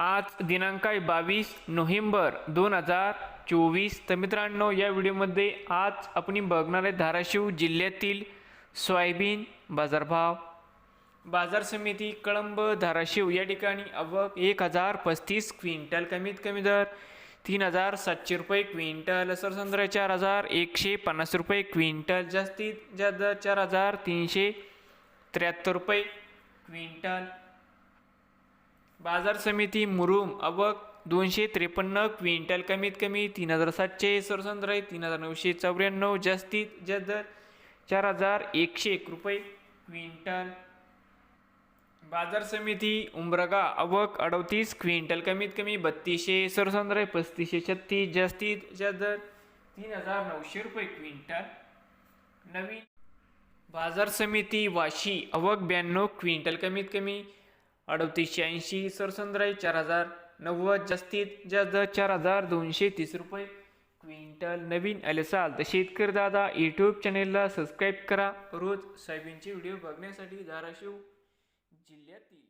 आज दिनांक आहे बावीस नोव्हेंबर दोन हजार चोवीस. तर मित्रांनो या व्हिडिओमध्ये आज आपण बघणार आहे धाराशिव जिल्ह्यातील सोयाबीन बाजारभाव. बाजार समिती कळंब धाराशिव या ठिकाणी अवक एक हजार पस्तीस क्विंटल कमीत कमी दर तीन हजार सातशे रुपये क्विंटल सरसंद्र चार हजार एकशे पन्नास रुपये क्विंटल जास्तीत जास्त चार हजार तीनशे त्र्याहत्तर रुपये क्विंटल. बाजार समिती मुरुम अबक दोनशे त्रेपन्न क्विंटल कमीत कमी तीन हजार सातशे सरसंद्र तीन हजार नऊशे चौऱ्याण्णव जास्तीत जास्त दर चार हजार एकशे एक रुपये क्विंटल. बाजार समिती उंबरगा अवक अडतीस क्विंटल कमीत कमी बत्तीसशे सरसंद्र पस्तीसशे छत्तीस जास्तीत जास्त दर तीन हजार नऊशे रुपये क्विंटल. नवीन बाजार समिती वाशी अवक ब्याण्णव क्विंटल कमीत कमी अडतीसशे ऐंशी सरसंद्र चार हजार नव्वद जास्तीत जास्त चार हजार दोनशे तीस रुपये. क्विंटल नवीन आले असाल तर शेतकरी दादा यूट्यूब चॅनेलला सबस्क्राईब करा. रोज सोयाबीनचे व्हिडिओ बघण्यासाठी धाराशिव जिल्ह्यातील